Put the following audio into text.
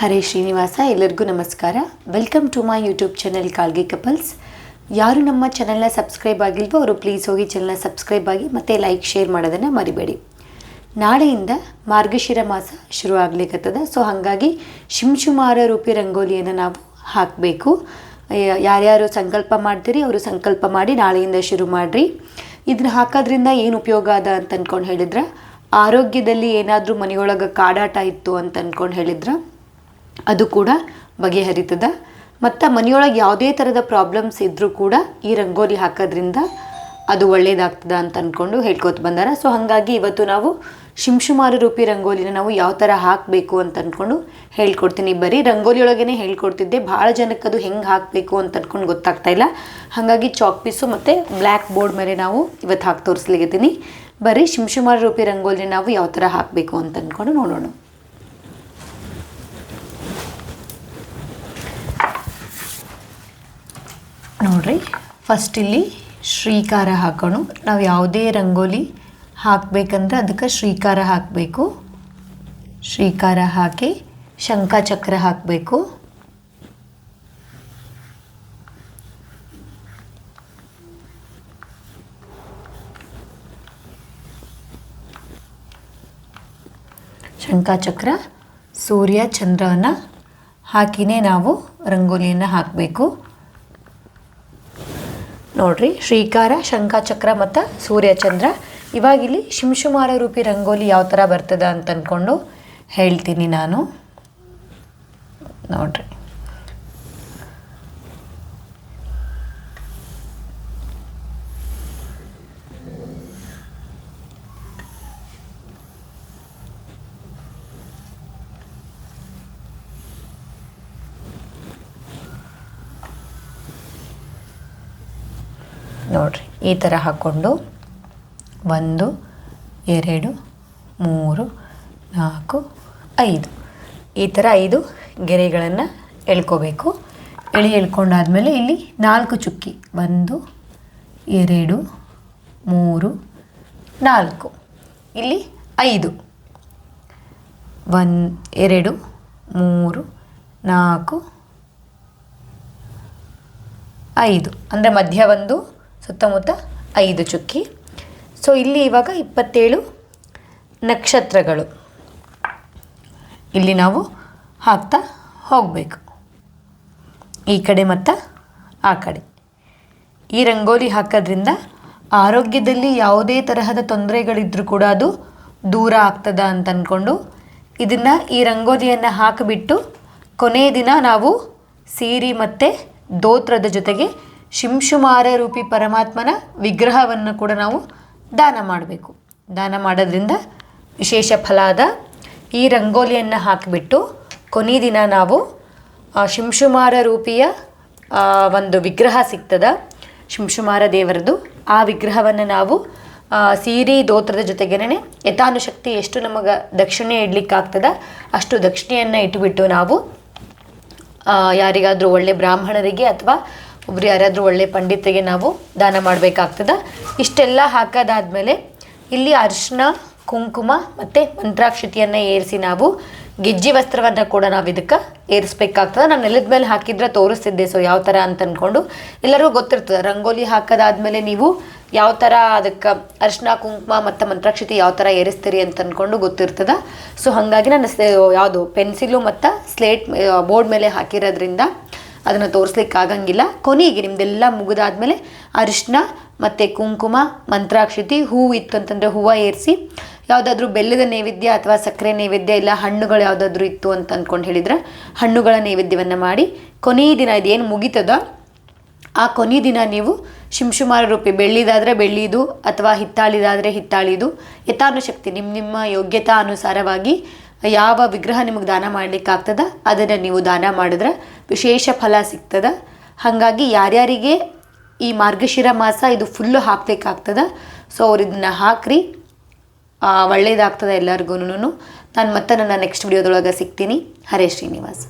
ಹರೇ ಶ್ರೀನಿವಾಸ, ಎಲ್ಲರಿಗೂ ನಮಸ್ಕಾರ. Welcome to my YouTube channel ಕಾಲ್ಗೆ couples ಯಾರು ನಮ್ಮ ಚಾನೆಲ್ನ ಸಬ್ಸ್ಕ್ರೈಬ್ ಆಗಿಲ್ವೋ, ಅವರು ಪ್ಲೀಸ್ ಹೋಗಿ ಚಾನಲ್ನ ಸಬ್ಸ್ಕ್ರೈಬ್ ಆಗಿ ಮತ್ತು ಲೈಕ್ ಶೇರ್ ಮಾಡೋದನ್ನು ಮರಿಬೇಡಿ. ನಾಳೆಯಿಂದ ಮಾರ್ಗಶಿರ ಮಾಸ ಶುರು ಆಗ್ಲಿಕ್ಕತ್ತದ ಸೊ ಹಾಗಾಗಿ ಶಿಂಶುಮಾರ ರೂಪಿ ರಂಗೋಲಿಯನ್ನು ನಾವು ಹಾಕಬೇಕು. ಯಾರ್ಯಾರು ಸಂಕಲ್ಪ ಮಾಡ್ತೀರಿ, ಅವರು ಸಂಕಲ್ಪ ಮಾಡಿ ನಾಳೆಯಿಂದ ಶುರು ಮಾಡಿರಿ. ಇದನ್ನ ಹಾಕೋದ್ರಿಂದ ಏನು ಉಪಯೋಗ ಅದ ಅಂತ ಅಂದ್ಕೊಂಡು ಹೇಳಿದ್ರೆ. ಆರೋಗ್ಯದಲ್ಲಿ ಏನಾದರೂ ಮನೆಯೊಳಗೆ ಕಾಡಾಟ ಇತ್ತು ಅಂತ ಅಂದ್ಕೊಂಡು ಹೇಳಿದ್ರೆ. ಅದು ಕೂಡ ಬಗೆಹರಿತದ. ಮತ್ತು ಮನೆಯೊಳಗೆ ಯಾವುದೇ ಥರದ ಪ್ರಾಬ್ಲಮ್ಸ್ ಇದ್ದರೂ ಕೂಡ ಈ ರಂಗೋಲಿ ಹಾಕೋದ್ರಿಂದ ಅದು ಒಳ್ಳೇದಾಗ್ತದ ಅಂತ ಅಂದ್ಕೊಂಡು ಹೇಳ್ಕೊತ ಬಂದಾರ. ಸೊ ಹಾಗಾಗಿ ಇವತ್ತು ನಾವು ಶಿಂಶುಮಾರು ರೂಪಿ ರಂಗೋಲಿನ ನಾವು ಯಾವ ಥರ ಹಾಕಬೇಕು ಅಂತ ಅಂದ್ಕೊಂಡು ಹೇಳ್ಕೊಡ್ತೀನಿ. ಬರೀ ರಂಗೋಲಿ ಒಳಗೇ ಹೇಳ್ಕೊಡ್ತಿದ್ದೆ. ಭಾಳ ಜನಕ್ಕೆ ಅದು ಹೆಂಗೆ ಹಾಕಬೇಕು ಅಂತ ಅಂದ್ಕೊಂಡು ಗೊತ್ತಾಗ್ತಾ ಇಲ್ಲ. ಹಾಗಾಗಿ ಚಾಕ್ ಪೀಸು ಮತ್ತು ಬ್ಲ್ಯಾಕ್ ಬೋರ್ಡ್ ಮೇಲೆ ನಾವು ಇವತ್ತು ಹಾಕಿ ತೋರಿಸ್ಲಿಕ್ಕೆ ಬರೀ ಶಿಂಶುಮಾರು ರೂಪಿ ರಂಗೋಲಿನ ನಾವು ಯಾವ ಥರ ಹಾಕಬೇಕು ಅಂತ ಅಂದ್ಕೊಂಡು ನೋಡೋಣ. ಫಸ್ಟ್ ಇಲ್ಲಿ ಶ್ರೀಕಾರ ಹಾಕೋಣ. ನಾವು ಯಾವುದೇ ರಂಗೋಲಿ ಹಾಕಬೇಕಂದ್ರೆ ಅದಕ್ಕೆ ಶ್ರೀಕಾರ ಹಾಕಬೇಕು. ಶ್ರೀಕಾರ ಹಾಕಿ ಶಂಖಚಕ್ರ ಹಾಕಬೇಕು. ಶಂಖಚಕ್ರ ಸೂರ್ಯ ಚಂದ್ರವನ್ನು ಹಾಕಿನೇ ನಾವು ರಂಗೋಲಿಯನ್ನು ಹಾಕಬೇಕು. ನೋಡ್ರಿ, ಶ್ರೀಕಾರ, ಶಂಖಚಕ್ರ ಮತ್ತು ಸೂರ್ಯಚಂದ್ರ. ಇವಾಗಿಲ್ಲಿ ಶಿಂಶುಮಾರ ರೂಪಿ ರಂಗೋಲಿ ಯಾವ ಥರ ಬರ್ತದೆ ಅಂತ ಅಂದ್ಕೊಂಡು ಹೇಳ್ತೀನಿ ನಾನು. ನೋಡ್ರಿ. ನೋಡ್ರಿ, ಈ ಥರ ಹಾಕ್ಕೊಂಡು ಒಂದು, ಎರಡು, ಮೂರು, ನಾಲ್ಕು, ಐದು. ಈ ಥರ ಐದು ಗೆರೆಗಳನ್ನು ಎಳ್ಕೋಬೇಕು. ಎಳೆ ಎಳ್ಕೊಂಡಾದಮೇಲೆ ಇಲ್ಲಿ ನಾಲ್ಕು ಚುಕ್ಕಿ, ಒಂದು, ಎರಡು, ಮೂರು, ನಾಲ್ಕು. ಇಲ್ಲಿ ಐದು. ಒನ್ ಎರಡು, ಮೂರು, ನಾಲ್ಕು, ಐದು. ಅಂದರೆ ಮಧ್ಯ ಒಂದು ಸುತ್ತಮುತ್ತ ಐದು ಚುಕ್ಕಿ. ಸೊ ಇಲ್ಲಿ ಇವಾಗ ಇಪ್ಪತ್ತೇಳು ನಕ್ಷತ್ರಗಳು. ಇಲ್ಲಿ ನಾವು ಹಾಕ್ತಾ ಹೋಗಬೇಕು. ಈ ಕಡೆ ಮತ್ತು ಆ ಕಡೆ. ಈ ರಂಗೋಲಿ ಹಾಕೋದ್ರಿಂದ ಆರೋಗ್ಯದಲ್ಲಿ ಯಾವುದೇ ತರಹದ ತೊಂದರೆಗಳಿದ್ರೂ ಕೂಡ ಅದು ದೂರ ಆಗ್ತದ ಅಂತ ಅಂದ್ಕೊಂಡು ಇದನ್ನು ಈ ರಂಗೋಲಿಯನ್ನು ಹಾಕಿಬಿಟ್ಟು ಕೊನೆಯ ದಿನ ನಾವು ಸೀರೆ ಮತ್ತು ದೋತ್ರದ ಜೊತೆಗೆ ಶಿಂಶುಮಾರ ರೂಪಿ ಪರಮಾತ್ಮನ ವಿಗ್ರಹವನ್ನು ಕೂಡ ನಾವು ದಾನ ಮಾಡಬೇಕು. ದಾನ ಮಾಡೋದ್ರಿಂದ ವಿಶೇಷ ಫಲ ಅದ ಈ ರಂಗೋಲಿಯನ್ನು ಹಾಕಿಬಿಟ್ಟು ಕೊನೆ ದಿನ ನಾವು ಶಿಂಶುಮಾರ ರೂಪಿಯ ಒಂದು ವಿಗ್ರಹ ಸಿಗ್ತದ, ಶಿಂಶುಮಾರ ದೇವರದು ಆ ವಿಗ್ರಹವನ್ನು ನಾವು ಸೀರೆ ದೋತ್ರದ ಜೊತೆಗೇನೆ ಯಥಾನುಶಕ್ತಿ ಎಷ್ಟು ನಮಗೆ ದಕ್ಷಿಣೆ ಇಡ್ಲಿಕ್ಕಾಗ್ತದ ಅಷ್ಟು ದಕ್ಷಿಣೆಯನ್ನು ಇಟ್ಟುಬಿಟ್ಟು ನಾವು ಯಾರಿಗಾದರೂ ಒಳ್ಳೆ ಬ್ರಾಹ್ಮಣರಿಗೆ ಅಥವಾ ಒಬ್ರು ಯಾರಾದರೂ ಒಳ್ಳೆ ಪಂಡಿತರಿಗೆ ನಾವು ದಾನ ಮಾಡಬೇಕಾಗ್ತದ. ಇಷ್ಟೆಲ್ಲ ಹಾಕೋದಾದ್ಮೇಲೆ ಇಲ್ಲಿ ಅರಿಶಿನ, ಕುಂಕುಮ ಮತ್ತು ಮಂತ್ರಾಕ್ಷತಿಯನ್ನು ಏರಿಸಿ ನಾವು ಗೆಜ್ಜಿ ವಸ್ತ್ರವನ್ನು ಕೂಡ ನಾವು ಇದಕ್ಕೆ ಏರಿಸ್ಬೇಕಾಗ್ತದೆ. ನಾನು ನೆಲದ ಮೇಲೆ ಹಾಕಿದ್ರೆ ತೋರಿಸ್ತಿದ್ದೆ ಸೊ ಯಾವ ಥರ ಅಂತ ಅಂದ್ಕೊಂಡು ಎಲ್ಲರಿಗೂ ಗೊತ್ತಿರ್ತದೆ, ರಂಗೋಲಿ ಹಾಕೋದಾದ್ಮೇಲೆ ನೀವು ಯಾವ ಥರ ಅದಕ್ಕೆ ಅರಿಶಿನ, ಕುಂಕುಮ ಮತ್ತು ಮಂತ್ರಾಕ್ಷತಿ ಯಾವ ಥರ ಏರಿಸ್ತೀರಿ ಅಂತ ಅಂದ್ಕೊಂಡು ಗೊತ್ತಿರ್ತದೆ. ಸೊ ಹಾಗಾಗಿ ನಾನು ಯಾವುದು, ಪೆನ್ಸಿಲು ಮತ್ತು ಸ್ಲೇಟ್ ಬೋರ್ಡ್ ಮೇಲೆ ಹಾಕಿರೋದ್ರಿಂದ ಅದನ್ನು ತೋರಿಸ್ಲಿಕ್ಕೆ ಆಗಂಗಿಲ್ಲ. ಕೊನೆಗೆ ನಿಮ್ದೆಲ್ಲ ಮುಗಿದಾದ್ಮೇಲೆ ಅರಿಶಿನ ಮತ್ತು ಕುಂಕುಮ, ಮಂತ್ರಾಕ್ಷತಿ ಹೂವು ಇತ್ತು ಅಂತಂದರೆ ಹೂವು ಏರಿಸಿ, ಯಾವುದಾದ್ರೂ ಬೆಲ್ಲದ ನೈವೇದ್ಯ ಅಥವಾ ಸಕ್ಕರೆ ನೈವೇದ್ಯ ಇಲ್ಲ ಹಣ್ಣುಗಳು ಯಾವುದಾದ್ರೂ ಇತ್ತು ಅಂತ ಅಂದ್ಕೊಂಡು ಹೇಳಿದ್ರೆ ಹಣ್ಣುಗಳ ನೈವೇದ್ಯವನ್ನು ಮಾಡಿ. ಕೊನೆಯ ದಿನ ಇದೇನು ಮುಗೀತದ ಆ ಕೊನೆ ದಿನ ನೀವು ಶಿಂಶುಮಾರ ರೂಪಿ ಬೆಳ್ಳಿದಾದರೆ ಬೆಳ್ಳಿದು ಅಥವಾ ಹಿತ್ತಾಳಿದಾದರೆ ಹಿತ್ತಾಳಿದು ಯಥಾನುಶಕ್ತಿ ನಿಮ್ಮ ನಿಮ್ಮ ಯೋಗ್ಯತಾ ಅನುಸಾರವಾಗಿ ಯಾವ ವಿಗ್ರಹ ನಿಮಗೆ ದಾನ ಮಾಡ್ಲಿಕ್ಕಾಗ್ತದ, ಅದನ್ನು ನೀವು ದಾನ ಮಾಡಿದ್ರೆ ವಿಶೇಷ ಫಲ ಸಿಗ್ತದ. ಹಾಗಾಗಿ ಯಾರ್ಯಾರಿಗೆ ಈ ಮಾರ್ಗಶಿರ ಮಾಸ ಇದು ಫುಲ್ಲು ಹಾಕಬೇಕಾಗ್ತದ ಸೊ ಅವ್ರು ಇದನ್ನ ಹಾಕ್ರಿ ಒಳ್ಳೆಯದಾಗ್ತದೆ ಎಲ್ಲರಿಗೂ ನಾನು ಮತ್ತೆ ನನ್ನ ನೆಕ್ಸ್ಟ್ ವಿಡಿಯೋದೊಳಗೆ ಸಿಗ್ತೀನಿ. ಹರೇ ಶ್ರೀನಿವಾಸ್.